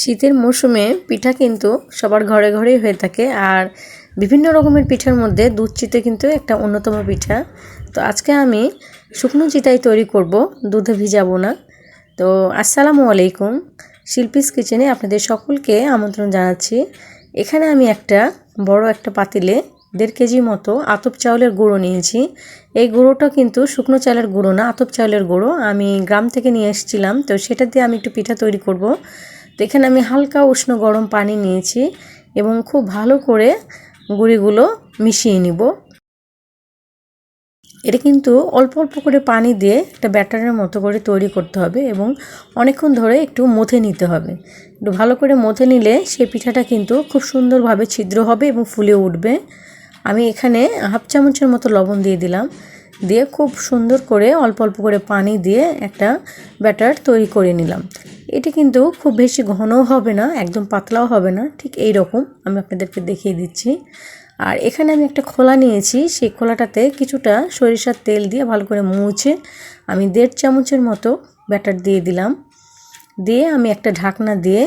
শীতের মৌসুমে পিঠা কিন্তু সবার ঘরে ঘরেই হয়ে থাকে আর বিভিন্ন রকমের পিঠার মধ্যে দুধ চিতে কিন্তু একটা অন্যতম পিঠা। তো আজকে আমি শুকনো চিটাই তৈরি করব, দুধে ভিজাবো না। তো আসসালামু আলাইকুম, শিল্পীস কিচেনে আপনাদের সকলকে আমন্ত্রণ জানাচ্ছি। এখানে আমি একটা বড় একটা পাতিলে দেড় কেজি মতো আতপ চাউলের গুঁড়ো নিয়েছি। এই গুঁড়োটা কিন্তু শুকনো চালের গুঁড়ো না, আতপ চাউলের গুঁড়ো। আমি গ্রাম থেকে নিয়ে এসেছিলাম, তো সেটা দিয়ে আমি একটু পিঠা তৈরি করব। তো এখানে আমি হালকা উষ্ণ গরম পানি নিয়েছি এবং খুব ভালো করে গুঁড়িগুলো মিশিয়ে নিব। এটা কিন্তু অল্প অল্প করে পানি দিয়ে একটা ব্যাটারের মতো করে তৈরি করতে হবে এবং অনেকক্ষণ ধরে একটু মথে নিতে হবে। একটু ভালো করে মথে নিলে সেই পিঠাটা কিন্তু খুব সুন্দরভাবে ছিদ্র হবে এবং ফুলে উঠবে। আমি এখানে হাফ চামচের মতো লবণ দিয়ে দিলাম। দিয়ে খুব সুন্দর করে অল্প অল্প করে পানি দিয়ে একটা ব্যাটার তৈরি করে নিলাম। এটি কিন্তু খুব বেশি ঘনও হবে না, একদম পাতলাও হবে না, ঠিক এই রকম আমি আপনাদেরকে দেখিয়ে দিচ্ছি। আর এখানে আমি একটা খোলা নিয়েছি, সেই খোলাটাতে কিছুটা সরিষার তেল দিয়ে ভালো করে মুছে আমি দেড় চামচের মতো ব্যাটার দিয়ে দিলাম। দিয়ে আমি একটা ঢাকনা দিয়ে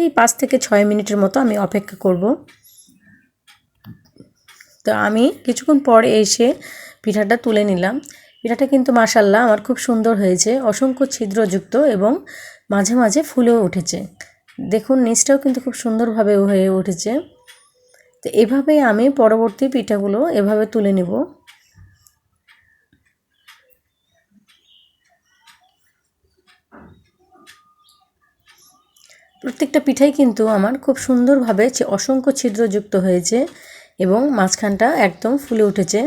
এই পাঁচ থেকে ছয় মিনিটের মতো আমি অপেক্ষা করব। তো আমি কিছুক্ষণ পরে এসে পিঠাটা তুলে নিলাম। পিঠাটা কিন্তু মাসাল্লাহ আমার খুব সুন্দর হয়েছে। অসংখ্য ছিদ্রযুক্ত এবং মাঝে মাঝে ফুলেও উঠেছে। দেখুন, নিচটাও কিন্তু খুব সুন্দরভাবে হয়ে উঠেছে। তো এভাবেই আমি পরবর্তী পিঠাগুলো এভাবে তুলে নিব। প্রত্যেকটা পিঠাই কিন্তু আমার খুব সুন্দরভাবে অসংখ্য ছিদ্রযুক্ত হয়েছে এবং মাঝখানটা একদম ফুলে উঠেছে।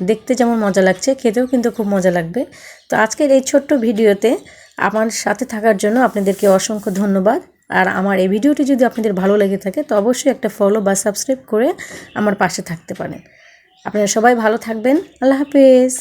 দেখতে যেমন মজা লাগছে, খেতেও কিন্তু খুব মজা লাগবে। তো আজকের এই ছোট্ট ভিডিওতে আমার সাথে থাকার জন্য আপনাদেরকে অসংখ্য ধন্যবাদ। আর আমার এই ভিডিওটি যদি আপনাদের ভালো লেগে থাকে, তো অবশ্যই একটা ফলো বা সাবস্ক্রাইব করে আমার পাশে থাকতে পারেন। আপনারা সবাই ভালো থাকবেন। আল্লাহ হাফেজ।